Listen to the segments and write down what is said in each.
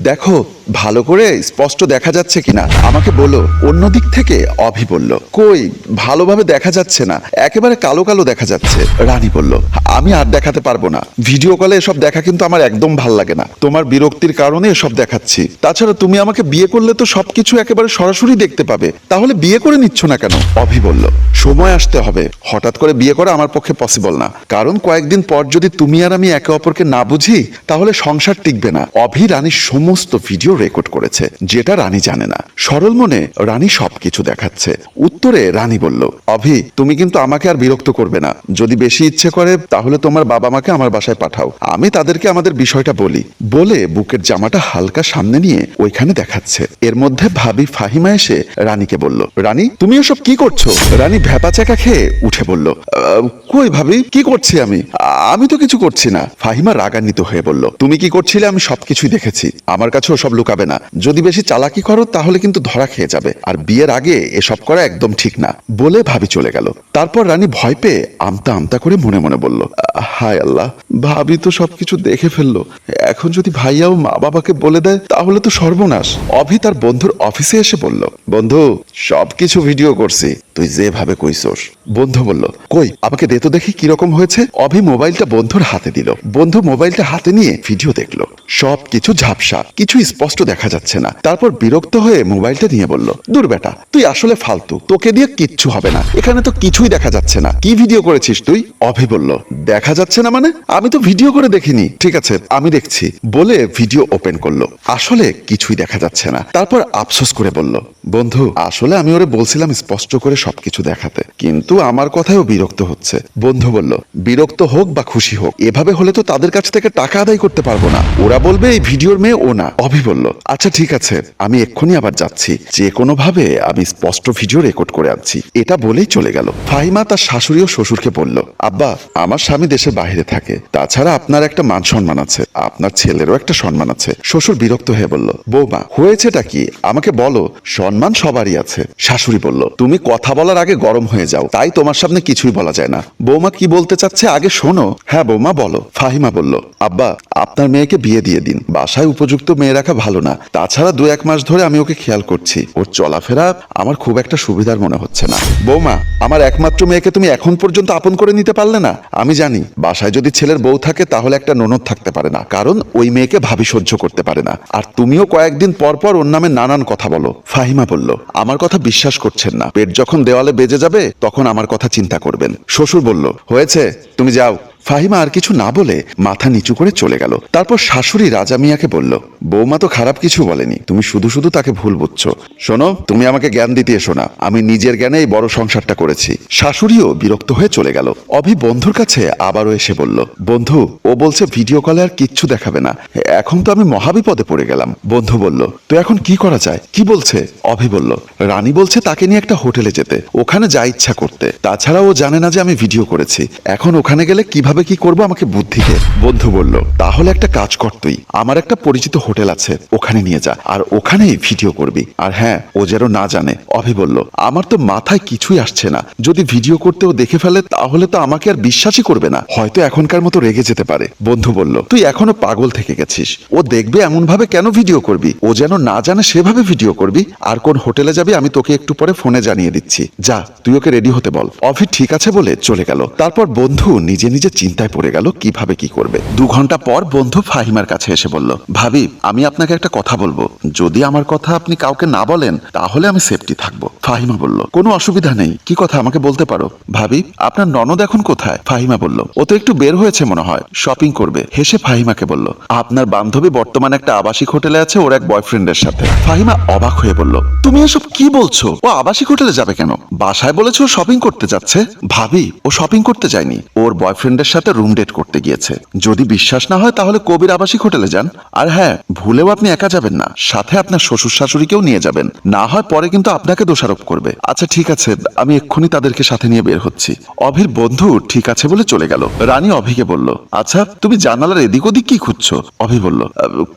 দেখো, ভালো করে স্পষ্ট দেখা যাচ্ছে কিনা? আমাকে বলো, অন্য দিক থেকে অভি বলল। কই, ভালোভাবে দেখা যাচ্ছে না, একেবারে কালো কালো দেখা যাচ্ছে, রানী বলল। আমি আর দেখাতে পারব না। ভিডিও কলে এসব দেখা কিন্তু আমার একদম ভালো লাগে না। তোমার বিরক্তির কারণে এসব দেখাচ্ছি। তাছাড়া তুমি আমাকে বিয়ে করলে তো সবকিছু একেবারে সরাসরি দেখতে পাবে। তাহলে বিয়ে করে নিচ্ছ না কেন? অভি বলল। সময় আসতে হবে। হঠাৎ করে বিয়ে করা আমার পক্ষে পসিবল না। কারণ কয়েকদিন পর যদি তুমি আর আমি একে অপরকে না বুঝি, তাহলে সংসার টিকবে না। অভি রানীর সমস্ত ভিডিও রেকর্ড করেছে, যেটা রানী জানে না। সরল মনে রানী সবকিছু দেখাচ্ছে। উত্তরে রানী বলল, অভি, তুমি কিন্তু আমাকে আর বিরক্ত করবে না। যদি বেশি ইচ্ছে করে, তাহলে তোমার বাবা মাকে আমার বাসায় পাঠাও। আমি তাদেরকে আমাদের বিষয়টা বলি। বলে বুকের জামাটা হালকা সামনে নিয়ে ওইখানে দেখাচ্ছে। এর মধ্যে ভাবি ফাহিমা এসে রানীকে বলল, রানী, তুমি এসব কি করছ? রানী ভ্যাপা চাকা খেয়ে উঠে বলল কই ভাবি, কি করছি আমি? আমি তো কিছু করছি না। ফাহিমা রাগান্বিত হয়ে বলল, তুমি কি করছিলে? আমি সবকিছুই দেখেছি। আমার কাছে সব লুকাবে না। যদি বেশি চালাকি করো, তাহলে কিন্তু ধরা খেয়ে যাবে। আর বিয়ের আগে এসব করা একদম ঠিক না। বলে ভাবি চলে গেল। তারপর রানী ভয় পেয়ে আমতা আমতা করে মনে মনে বলল, হায় আল্লাহ, ভাবি তো সবকিছু দেখে ফেলল। এখন যদি ভাইয়া ও মা বাবাকে বলে দেয়, তাহলে তো সর্বনাশ। অভি তার বন্ধুর অফিসে এসে বলল, বন্ধু, সবকিছু ভিডিও করছি। তুই যেভাবে কইছস। বন্ধু বলল, কই, আমাকে দে তো দেখি কীরকম হয়েছে। অভি মোবাইলটা বন্ধুর হাতে দিল। বন্ধু মোবাইলটা হাতে নিয়ে ভিডিও দেখল। সব কিছু ঝাপসা কিছু স্পষ্ট দেখা যাচ্ছে না। তারপর বিরক্ত হয়ে মোবাইলটা নিয়ে বলল, দূর বেটা, তুই আসলে ফালতু। তোকে দিয়ে কিচ্ছু হবে না। এখানে তো কিছুই দেখা যাচ্ছে না। কি ভিডিও করেছিস তুই? অভি বলল, দেখা যাচ্ছে না মানে? আমি তো ভিডিও করে দেখিনি। ঠিক আছে, আমি দেখছি। বলে ভিডিও ওপেন করল। আসলে কিছুই দেখা যাচ্ছে না। তারপর আফসোস করে বলল, বন্ধু, আসলে আমি ওরে বলছিলাম স্পষ্ট করে সবকিছু দেখাতে। কিন্তু আমার কথায়ও বিরক্ত হচ্ছে। বন্ধু বলল, বিরক্ত হোক বা খুশি হোক, এভাবে হলে তো তাদের কাছ থেকে টাকা আদায় করতে পারব না। ওরা বলবে, এই ভিডিওর মেয়ে ও না। অভি বলল আচ্ছা ঠিক আছে, আমি এক্ষুনি আবার যাচ্ছি। যে কোনো ভাবে আমি স্পষ্ট ভিডিও রেকর্ড করে আনছি। এটা বলেই চলে গেল। ফাহিমা তার শাশুড়ি ও শ্বশুরকে বলল, আব্বা, আমার স্বামী দেশের বাইরে থাকে। তাছাড়া আপনার একটা মান সম্মান আছে, আপনার ছেলেরও একটা সম্মান আছে। শ্বশুর বিরক্ত হয়ে বলল, বৌমা, হয়েছেটা কি? আমাকে বলো, সম্মান সবারই আছে। শাশুড়ি বলল, তুমি কথা বলার আগে গরম হয়ে যাও। তাই তোমার সামনে কিছুই বলা যায় না। বৌমা কি বলতে চাচ্ছে আগে শোনো। হ্যাঁ বৌমা, বলো। ফাহিমা বলল, আব্বা, আপনার মেয়েকে বিয়ে দিয়ে দিন। বাসায় উপযুক্ত মেয়ে রাখা ভালো না। তাছাড়া দু এক মাস ধরে আমি ওকে খেয়াল করছি। ওর চলাফেরা আমার খুব একটা সুবিধার মনে হচ্ছে না। বৌমা, আমার একমাত্র মেয়েকে তুমি এখন পর্যন্ত আপন করে নিতে পারলে না? আমি জানি, বাসায় যদি ছেলের বউ থাকে তাহলে একটা ননদ থাকতে পারে না। কারণ ওই মেয়েকে ভাবি সহ্য করতে পারে না। আর তুমিও কয়েকদিন পর পর ওর নামে নানান কথা বলো। ফাহিমা বলল, আমার কথা বিশ্বাস করছেন না। পেট যখন দেওয়ালে বেজে যাবে তখন আমার কথা চিন্তা করবেন। শ্বশুর বলল হয়েছে তুমি যাও। ফাহিমা আর কিছু না বলে মাথা নিচু করে চলে গেল। তারপর শাশুড়ি রাজা মিয়াকে বলল, বৌমা তো খারাপ কিছু বলেনি, তুমি শুধু শুধু তাকে ভুল বুঝছ। শোনো, তুমি আমাকে জ্ঞান দিতে এসো না, আমি নিজের জ্ঞানে এই বড় সংসারটা করেছি শাশুড়িও বিরক্ত হয়ে চলে গেল। অভি বন্ধুর কাছে আবারও এসে বলল, বন্ধু, ও বলছে ভিডিও কলে আর কিচ্ছু দেখাবে না, এখন তো আমি মহাবিপদে পড়ে গেলাম বন্ধু বলল, তো এখন কি করা যায়? কি বলছে অভি বলল, রানী বলছে তাকে নিয়ে একটা হোটেলে যেতে, ওখানে যা ইচ্ছা করতে। তাছাড়া ও জানে না যে আমি ভিডিও করেছি। এখন ওখানে গেলে কীভাবে কি করব আমাকে বুদ্ধি দে। বন্ধু বলল, তাহলে একটা কাজ কর তুই। আমার একটা পরিচিত হোটেল আছে, ওখানে নিয়ে যা, আর ওখানেই ভিডিও করবি। আর হ্যাঁ ও যেন না জানে, অভি বলল, আমার তো মাথায় কিছুই আসছে না। যদি ভিডিও করতে ও দেখে ফেলে, তাহলে তো আমাকে আর বিশ্বাসই করবে না। হয়তো এখনকার মতো রেগে যেতে পারে। বন্ধু বলল, তুই এখনও পাগল থেকে গেছিস। ও দেখবে এমন ভাবে কেন ভিডিও করবি? ও যেন না জানে সেভাবে ভিডিও করবি। আর কোন হোটেলে যাবি, আমি তোকে একটু পরে ফোনে জানিয়ে দিচ্ছি। যা, তুই ওকে রেডি হতে বল। অভি ঠিক আছে বলে চলে গেল। তারপর বন্ধু নিজে নিজে চিন্তায় পড়ে গেল কীভাবে কি করবে। দু ঘণ্টা পর বন্ধু ফাহিমার কাছে এসে বলল, ভাবি, আমি আপনাকে একটা কথা বলব। যদি আমার কথা আপনি কাউকে না বলেন, তাহলে আমি সেফটি থাকব। ফাহিমা বলল, কোনো অসুবিধা নেই, কি কথা আমাকে বলতে পারো? ভাবি, আপনার ননদ এখন কোথায়? ফাহিমা বলল, ও তো একটু বের হয়েছে মনে হয় শপিং করবে। হেসে ফাহিমাকে বলল, আপনার বান্ধবী বর্তমানে একটা আবাসিক হোটেলে আছে, ওর এক বয়ফ্রেন্ডের সাথে। ফাহিমা অবাক হয়ে বলল, তুমি এসব কি বলছো? ও আবাসিক হোটেলে যাবে কেন? বাসায় বলেছ শপিং করতে যাচ্ছে। ভাবি, ও শপিং করতে যায়নি, ওর বয়ফ্রেন্ডের সাথে রুম ডেট করতে গিয়েছে। যদি বিশ্বাস না হয় তাহলে কবির আবাসিক হোটেলে যান। আর হ্যাঁ ভুলেও আপনি একা যাবেন না, সাথে আপনার শ্বশুর শাশুড়িকেও নিয়ে যাবেন। না হয় পরে কিন্তু আপনাকে দোষারোপ করবে। আচ্ছা ঠিক আছে, আমি এক্ষুনি তাদেরকে সাথে নিয়ে বের হচ্ছি। অভির বন্ধু ঠিক আছে বলে চলে গেল। রানী অভিকে বলল আচ্ছা তুমি জানালার এদিক ওদিক কি খুঁজছো? অভি বলল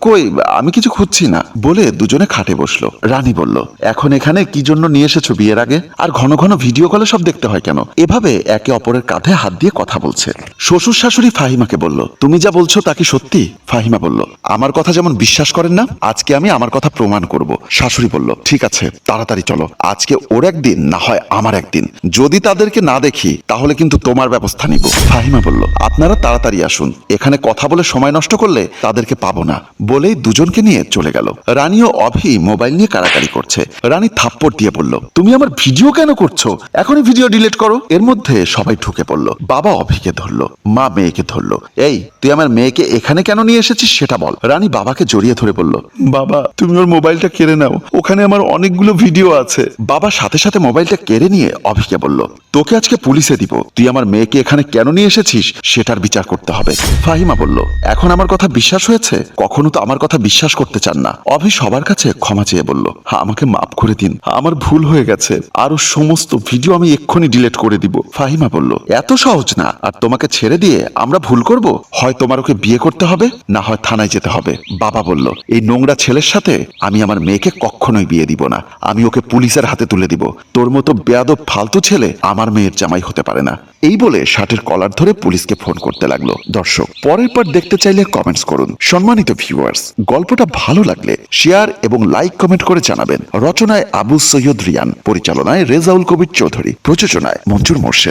কই, আমি কিছু খুঁজছি না। বলে দুজনে খাটে বসল। রানী বলল, এখন এখানে কি জন্য নিয়ে এসেছ বিয়ের আগে? আর ঘন ঘন ভিডিও কলে সব দেখতে হয় কেন? এভাবে একে অপরের কাঁধে হাত দিয়ে কথা বলছে। শ্বশুর শাশুড়ি ফাহিমাকে বলল, তুমি যা বলছো তা কি সত্যি? ফাহিমা বলল, আমার কথা যেমন বিশ্বাস করেন না, আজকে আমি আমার কথা প্রমাণ করব। শাশুড়ি বলল, ঠিক আছে, তাড়াতাড়ি চলো, আজকে ওর একদিন, না হয় আমার একদিন। যদি তাদেরকে না দেখি, তাহলে কিন্তু তোমার ব্যবস্থা নিব। ফাহিমা বলল, আপনারা তাড়াতাড়ি আসুন। এখানে কথা বলে সময় নষ্ট করলে তাদেরকে পাবো না। বলেই দুজনকে নিয়ে চলে গেল। রানী ও অভি মোবাইল নিয়ে কাড়াকাড়ি করছে। রানী থাপ্পড় দিয়ে বলল, তুমি আমার ভিডিও কেন করছ? এখনই ভিডিও ডিলিট করো। এর মধ্যে সবাই ঢুকে পড়ল। বাবা অভিকে ধরলো, মা মেয়েকে ধরলো। এই, তুই আমার মেয়েকে এখানে কেন নিয়ে এসেছিস সেটা বল। রানী বাবাকে জড়িয়ে ধরে বলল, বাবা, তুমি ওর মোবাইলটা কেড়ে নাও। ওখানে আমার অনেকগুলো ভিডিও আছে। বাবা সাথে সাথে মোবাইলটা কেড়ে নিয়ে অভিকে বলল, তোকে আজকে পুলিশে দিব। তুই আমার মেয়েকে এখানে কেন নিয়ে এসেছিস সেটার বিচার করতে হবে। ফাহিমা বলল, এখন আমার কথা বিশ্বাস হয়েছে? কখনো তো আমার কথা বিশ্বাস করতে চান না। অভি সবার কাছে ক্ষমা চেয়ে বলল আমাকে মাফ করে দিন। আমার ভুল হয়ে গেছে। আরও সমস্ত ভিডিও আমি এক্ষুনি ডিলিট করে দিব। ফাহিমা বলল, এত সহজ না। আর তোমাকে ছেড়ে দিয়ে আমরা ভুল করব? হয় তোমার ওকে বিয়ে করতে হবে, না হয় থানায় যেতে হবে। বাবা বলল, এই নোংরা ছেলের সাথে আমি আমার মেয়েকে কখনোই বিয়ে দিব না। আমি ওকে পুলিশের হাতে তুলে দিব। তোর মতো বেয়াদব ফালতু ছেলে আমার মেয়ের জামাই হতে পারে না। এই বলে শার্টের কলার ধরে পুলিশকে ফোন করতে লাগল। দর্শক, পরের পর দেখতে চাইলে কমেন্টস করুন। সম্মানিত ভিউয়ার্স গল্পটা ভালো লাগলে শেয়ার এবং লাইক কমেন্ট করে জানাবেন। রচনায় আবু সৈয়দ রিয়ান, পরিচালনায় রেজাউল কবির চৌধুরী, প্রযোজনায় মঞ্জুর মোর্শেদ।